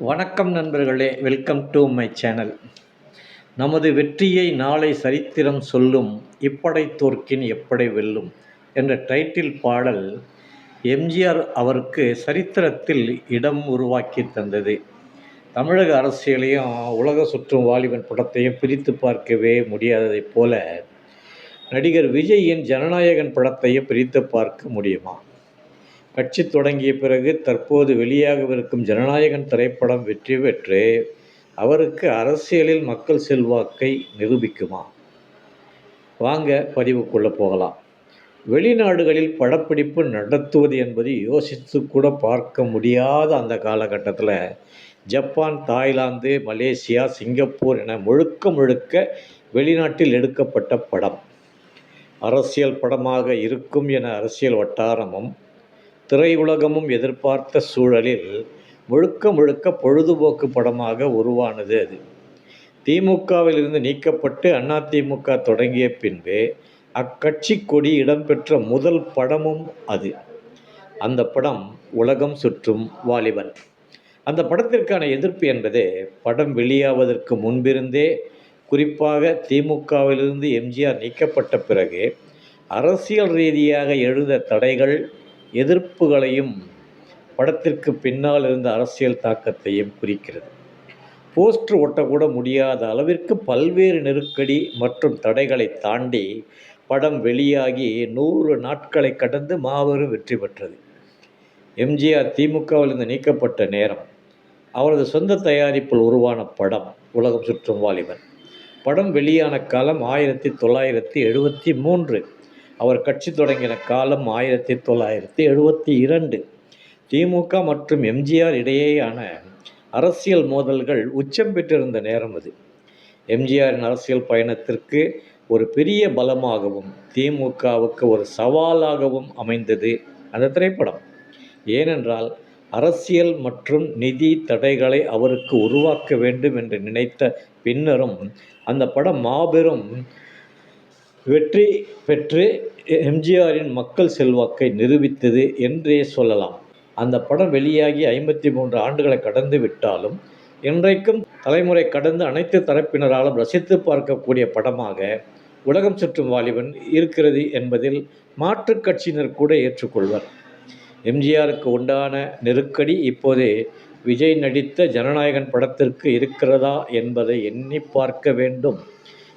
வணக்கம் நண்பர்களே welcome to my channel நமது வெற்றியை நாளை சரித்திரம் சொல்லும் இப்படை தோற்கின் எப்படை வெல்லும் என்ற டைட்டில் பாடல் எம்ஜிஆர் அவருக்கு சரித்திரத்தில் இடம் உருவாக்கி தந்தது. தமிழக அரசியலையும் உலக சுற்றும் வாலிபன் படத்தையும் பிரித்து பார்க்கவே முடியாததைப் போல நடிகர் விஜயின் ஜனநாயகன் படத்தையும் பிரித்து பார்க்க முடியுமா? கட்சி தொடங்கிய பிறகு தற்போது வெளியாகவிருக்கும் ஜனநாயகன் திரைப்படம் வெற்றி பெற்று அவருக்கு அரசியலில் மக்கள் செல்வாக்கை நிரூபிக்குமா? வாங்க பதிவுக்குள்ளே போகலாம். வெளிநாடுகளில் படப்பிடிப்பு நடத்துவது என்பது யோசித்து கூட பார்க்க முடியாத அந்த காலகட்டத்தில் ஜப்பான் தாய்லாந்து மலேசியா சிங்கப்பூர் என முழுக்க முழுக்க வெளிநாட்டில் எடுக்கப்பட்ட படம். அரசியல் படமாக இருக்கும் என அரசியல் வட்டாரமும் திரையுலகமும் எதிர்பார்த்த சூழலில் முழுக்க முழுக்க பொழுதுபோக்கு படமாக உருவானது அது. திமுகவிலிருந்து நீக்கப்பட்டு அதிமுக தொடங்கிய பின்பே அக்கட்சி கொடி இடம்பெற்ற முதல் படமும் அது. அந்த படம் உலகம் சுற்றும் வாலிபன். அந்த படத்திற்கான எதிர்ப்பு என்பது படம் வெளியாவதற்கு முன்பிருந்தே குறிப்பாக திமுகவிலிருந்து எம்ஜிஆர் நீக்கப்பட்ட பிறகு அரசியல் ரீதியாக எழுந்த தடைகள் எதிர்ப்புகளையும் படத்திற்கு பின்னால் இருந்த அரசியல் தாக்கத்தையும் குறிக்கிறது. போஸ்டர் ஒட்டக்கூட முடியாத அளவிற்கு பல்வேறு நெருக்கடி மற்றும் தடைகளை தாண்டி படம் வெளியாகி நூறு நாட்களை கடந்து மாபெரும் வெற்றி பெற்றது. எம்ஜிஆர் திமுகவிலிருந்து நீக்கப்பட்ட நேரம். அவரது சொந்த தயாரிப்பில் உருவான படம் உலகம் சுற்றும் வாலிபன். படம் வெளியான காலம் ஆயிரத்தி தொள்ளாயிரத்தி எழுபத்தி மூன்று. அவர் கட்சி தொடங்கின காலம் ஆயிரத்தி தொள்ளாயிரத்தி எழுபத்தி இரண்டு. திமுக மற்றும் எம்ஜிஆர் இடையேயான அரசியல் மோதல்கள் உச்சம் பெற்றிருந்த நேரம் அது. எம்ஜிஆரின் அரசியல் பயணத்திற்கு ஒரு பெரிய பலமாகவும் திமுகவுக்கு ஒரு சவாலாகவும் அமைந்தது அந்த திரைப்படம். ஏனென்றால் அரசியல் மற்றும் நிதி தடைகளை அவருக்கு உருவாக்க வேண்டும் என்று நினைத்த பின்னரும் அந்த படம் மாபெரும் வெற்றி பெற்று எம்ஜிஆரின் மக்கள் செல்வாக்கை நிரூபித்தது என்றே சொல்லலாம். அந்த படம் வெளியாகி ஐம்பத்தி மூன்று ஆண்டுகளை கடந்து விட்டாலும் இன்றைக்கும் தலைமுறை கடந்து அனைத்து தரப்பினராலும் ரசித்து பார்க்கக்கூடிய படமாக உலகம் சுற்றும் வாலிபன் இருக்கிறது என்பதில் மாற்றுக் கட்சியினர் கூட ஏற்றுக்கொள்வர். எம்ஜிஆருக்கு உண்டான நெருக்கடி இப்போதே விஜய் நடித்த ஜனநாயகன் படத்திற்கு இருக்கிறதா என்பதை எண்ணி பார்க்க வேண்டும்.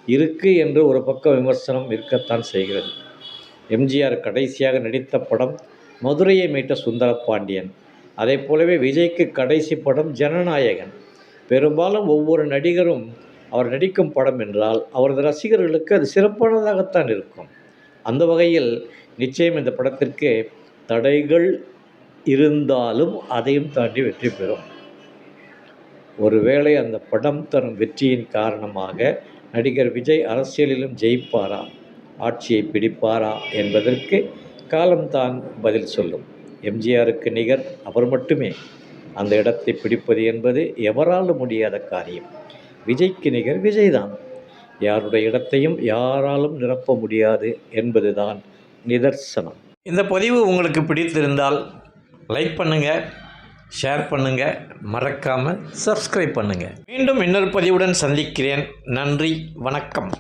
இருக்குது என்று ஒரு பக்க விமர்சனம் இருக்கத்தான் செய்கிறது. எம்ஜிஆர் கடைசியாக நடித்த படம் மதுரையை மீட்ட சுந்தர பாண்டியன் அதே போலவே விஜய்க்கு கடைசி படம் ஜனநாயகன். பெரும்பாலும் ஒவ்வொரு நடிகரும் அவர் நடிக்கும் படம் என்றால் அவரது ரசிகர்களுக்கு அது சிறப்பானதாகத்தான் இருக்கும். அந்த வகையில் நிச்சயம் இந்த படத்திற்கு தடைகள் இருந்தாலும் அதையும் தாண்டி வெற்றி பெறும். ஒருவேளை அந்த படம் தரும் வெற்றியின் காரணமாக நடிகர் விஜய் அரசியலிலும் ஜெயிப்பாரா? ஆட்சியை பிடிப்பாரா? என்பதற்கு காலம்தான் பதில் சொல்லும். எம்ஜிஆருக்கு நிகர் அவர் மட்டுமே. அந்த இடத்தை பிடிப்பது என்பது எவராலும் முடியாத காரியம். விஜய்க்கு நிகர் விஜய்தான். யாருடைய இடத்தையும் யாராலும் நிரப்ப முடியாது என்பதுதான் நிதர்சனம். இந்த பதிவு உங்களுக்கு பிடித்திருந்தால் லைக் பண்ணுங்கள் ஷேர் பண்ணுங்கள் மறக்காமல் சப்ஸ்கிரைப் பண்ணுங்கள் மீண்டும் இன்னொரு பதிவுடன் சந்திக்கிறேன். நன்றி. வணக்கம்.